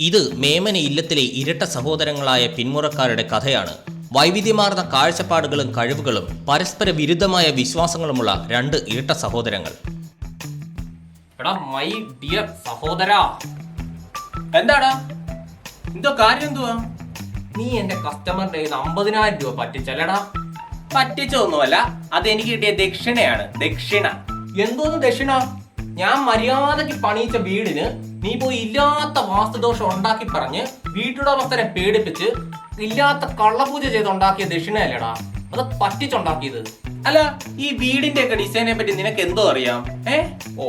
ഇത് മേമന ഇല്ലത്തിലെ ഇരട്ട സഹോദരങ്ങളായ പിന്മുറക്കാരുടെ കഥയാണ്. വൈവിധ്യമാർന്ന കാഴ്ചപ്പാടുകളും കഴിവുകളും പരസ്പര വിരുദ്ധമായ വിശ്വാസങ്ങളുമുള്ള രണ്ട് ഇരട്ട സഹോദരങ്ങൾ. എടാ മൈ ഡിയർ സഹോദരാ. എന്താടാ? എന്തോ കാര്യം എന്തുവാ? നീ എന്റെ കസ്റ്റമറിന്റെ കയ്യിൽ അമ്പതിനായിരം രൂപ പറ്റിച്ചല്ലടാ. പറ്റിച്ചൊന്നുമല്ല അത് എനിക്ക് കിട്ടിയ ദക്ഷിണയാണ് ദക്ഷിണ. എന്തോന്ന് ദക്ഷിണ? ഞാൻ മര്യാദയ്ക്ക് പണിയിച്ച വീടിന് നീ പോയി ഇല്ലാത്ത വാസ്തുദോഷം ഉണ്ടാക്കി പറഞ്ഞ് വീട്ടുടമസ്ഥനെ പേടിപ്പിച്ച് ഇല്ലാത്ത കള്ളപൂജ ചെയ്തുണ്ടാക്കിയ ദക്ഷിണയല്ലേടാ? അത് പറ്റിച്ചുണ്ടാക്കിയത്. അല്ല ഈ വീടിന്റെ ഒക്കെ ഡിസൈനെ പറ്റി നിനക്ക് എന്തോ അറിയാം? ഏ? ഓ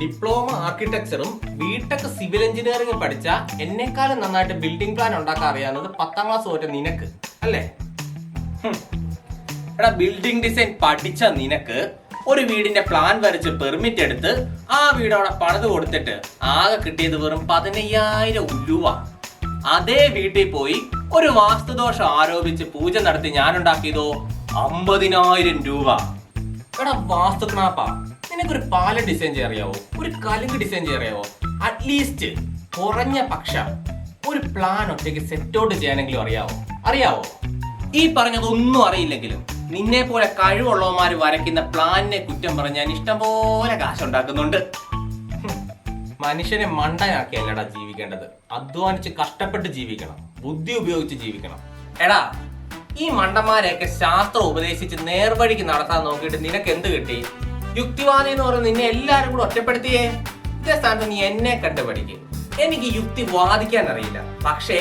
ഡിപ്ലോമ ആർക്കിടെക്ചറും ബിടെക് സിവിൽ എഞ്ചിനീയറിംഗ് പഠിച്ച എന്നെക്കാളും നന്നായിട്ട് ബിൽഡിംഗ് പ്ലാൻ ഉണ്ടാക്കാൻ അറിയാവുന്നത് പത്താം ക്ലാസ് തോറ്റ നിനക്ക് അല്ലേ? എടാ ബിൽഡിംഗ് ഡിസൈൻ പഠിച്ച നിനക്ക് ഒരു വീടിന്റെ പ്ലാൻ വരച്ച് പെർമിറ്റ് എടുത്ത് ആ വീട് അവിടെ പണിത് കൊടുത്തിട്ട് ആകെ കിട്ടിയത് വെറും പതിനയ്യായിരം രൂപ അതേ വീട്ടിൽ പോയി ഒരു വാസ്തുദോഷം ആരോപിച്ച് പൂജ നടത്തി ഞാൻ ഉണ്ടാക്കിയതോ അമ്പതിനായിരം രൂപ. എടാ വാസ്തു ക്നാപ്പാ നിനക്കൊരു പാല ഡിസൈൻ ചെയ്യാറിയാവോ ഒരു കലുങ്ക് ഡിസൈൻ ചെയ്യാറിയാവോ അറ്റ്ലീസ്റ്റ് കുറഞ്ഞ പക്ഷം ഒരു പ്ലാൻ ഒറ്റയ്ക്ക് സെറ്റ് ഔട്ട് ചെയ്യാനെങ്കിലും അറിയാവോ? അറിയാവോ? ഈ പറഞ്ഞതൊന്നും അറിയില്ലെങ്കിലും നിന്നെ പോലെ കഴിവുള്ളവന്മാർ വരയ്ക്കുന്ന പ്ലാനിനെ കുറ്റം പറഞ്ഞാൽ ഞാൻ ഇഷ്ടംപോലെ കാശുണ്ടാക്കുന്നുണ്ട്. മനുഷ്യനെ മനുഷ്യനെ മണ്ടനാക്കിയല്ലടാ ജീവിക്കേണ്ടത്. അധ്വാനിച്ച് കഷ്ടപ്പെട്ട് ജീവിക്കണം. ബുദ്ധി ഉപയോഗിച്ച് ജീവിക്കണം. എടാ ഈ മണ്ടന്മാരെയൊക്കെ ശാസ്ത്രം ഉപദേശിച്ച് നേർവഴിക്ക് നടത്താൻ നോക്കിയിട്ട് നിനക്ക് എന്ത് കിട്ടി? യുക്തിവാദി എന്ന് പറഞ്ഞ് നിന്നെ എല്ലാരും കൂടെ ഒറ്റപ്പെടുത്തിയേ? ഇതേ സ്ഥാനത്ത് നീ എന്നെ കണ്ട് പഠിക്കും എനിക്ക് യുക്തി വാദിക്കാൻ അറിയില്ല പക്ഷേ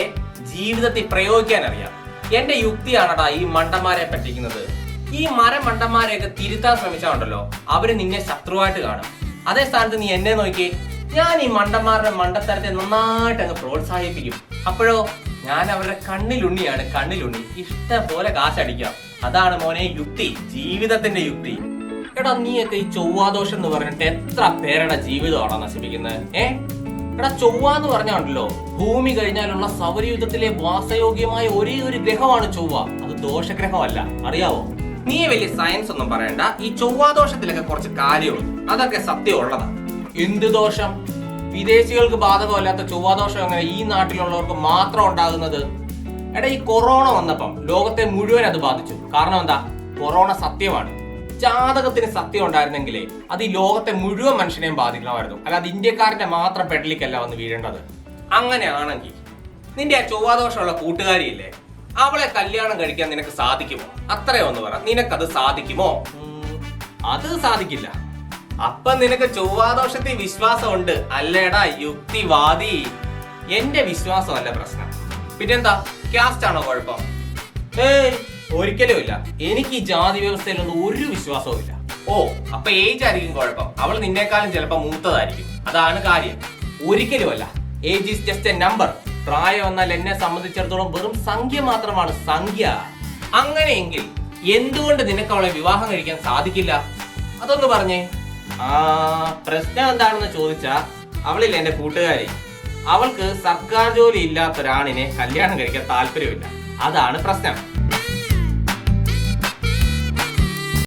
ജീവിതത്തിൽ പ്രയോഗിക്കാൻ അറിയാം എന്റെ യുക്തിയാണടാ ഈ മണ്ടന്മാരെ പറ്റിക്കുന്നത്. ഈ മരമണ്ടന്മാരെയൊക്കെ തിരുത്താൻ ശ്രമിച്ചാണ്ടല്ലോ അവർ നിന്നെ ശത്രുവായിട്ട് കാണും. അതേ സ്ഥാനത്ത് നീ എന്നെ നോക്കി ഞാൻ ഈ മണ്ടന്മാരുടെ മണ്ടത്തരത്തെ നന്നായിട്ട് അങ്ങ് പ്രോത്സാഹിപ്പിക്കും. അപ്പോഴോ ഞാൻ അവരുടെ കണ്ണിലുണ്ണിയാണ് കണ്ണിലുണ്ണി. ഇഷ്ടം പോലെ കാശടിക്കാം. അതാണ് മോനെ യുക്തി ജീവിതത്തിന്റെ യുക്തി. എടാ നീയൊക്കെ ഈ ചൊവ്വാദോഷം എന്ന് പറഞ്ഞിട്ട് എത്ര പേരുടെ ജീവിതമാണോ നശിപ്പിക്കുന്നത് ഏ? എടാ ചൊവ്വ എന്ന് പറഞ്ഞാണല്ലോ ഭൂമി കഴിഞ്ഞാലുള്ള സൗരയുദ്ധത്തിലെ വാസയോഗ്യമായ ഒരേ ഒരു ഗ്രഹമാണ് ചൊവ്വ. അത് ദോഷഗ്രഹമല്ല. അറിയാവോ? നീ വലിയ സയൻസ് ഒന്നും പറയണ്ട. ഈ ചൊവ്വാദോഷത്തിലൊക്കെ കുറച്ച് കാര്യമുള്ളൂ. അതൊക്കെ സത്യമുള്ളതാണ് എന്ത് ദോഷം? വിദേശികൾക്ക് ബാധകമല്ലാത്ത ചൊവ്വാദോഷം എങ്ങനെ ഈ നാട്ടിലുള്ളവർക്ക് മാത്രം ഉണ്ടാകുന്നത്? എടാ ഈ കൊറോണ വന്നപ്പം ലോകത്തെ മുഴുവൻ അത് ബാധിച്ചു. കാരണം എന്താ? കൊറോണ സത്യമാണ്. ജാതകത്തിന് സത്യം ഉണ്ടായിരുന്നെങ്കിലേ അത് ഈ ലോകത്തെ മുഴുവൻ മനുഷ്യനെയും ബാധിക്കണമായിരുന്നു. അല്ലാതെ ഇന്ത്യക്കാരന്റെ മാത്രം പെടലിക്കല്ല വന്ന് വീഴേണ്ടത്. അങ്ങനെയാണെങ്കിൽ നിന്റെ ആ ചൊവ്വാദോഷമുള്ള കൂട്ടുകാരിയില്ലേ? അവളെ കല്യാണം കഴിക്കാൻ നിനക്ക് സാധിക്കുമോ? അത്രയോ ഒന്ന് പറ. നിനക്കത് സാധിക്കുമോ? അത് സാധിക്കില്ല. അപ്പൊ നിനക്ക് ചൊവ്വാദോഷത്തിൽ വിശ്വാസമുണ്ട്. അല്ലേടാ യുക്തിവാദി. എന്റെ വിശ്വാസമല്ല പ്രശ്നം. പിന്നെന്താ? ക്യാസ്റ്റ് ആണോ കുഴപ്പം? ഏയ് ഒരിക്കലും ഇല്ല. എനിക്ക് ഈ ജാതി വ്യവസ്ഥയിലൊന്നും ഒരു വിശ്വാസവും ഇല്ല. ഓ അപ്പൊ ഏജ് ആയിരിക്കും കുഴപ്പം. അവൾ നിന്നേക്കാളും ചിലപ്പോ മൂത്തതായിരിക്കും. അതാണ് കാര്യം. ഒരിക്കലുമല്ല age is just a number പ്രായം എന്നാൽ എന്നെ സംബന്ധിച്ചിടത്തോളം വെറും സംഖ്യ മാത്രമാണ്. സംഖ്യ. അങ്ങനെയെങ്കിൽ എന്തുകൊണ്ട് നിനക്ക് അവളെ വിവാഹം കഴിക്കാൻ സാധിക്കില്ല? അതൊന്ന് പറഞ്ഞേ. ആ പ്രശ്നം എന്താണെന്ന് ചോദിച്ചാ അവളില്ല എന്റെ കൂട്ടുകാരി. അവൾക്ക് സർക്കാർ ജോലി ഇല്ലാത്ത ഒരാണിനെ കല്യാണം കഴിക്കാൻ താല്പര്യമില്ല. അതാണ് പ്രശ്നം.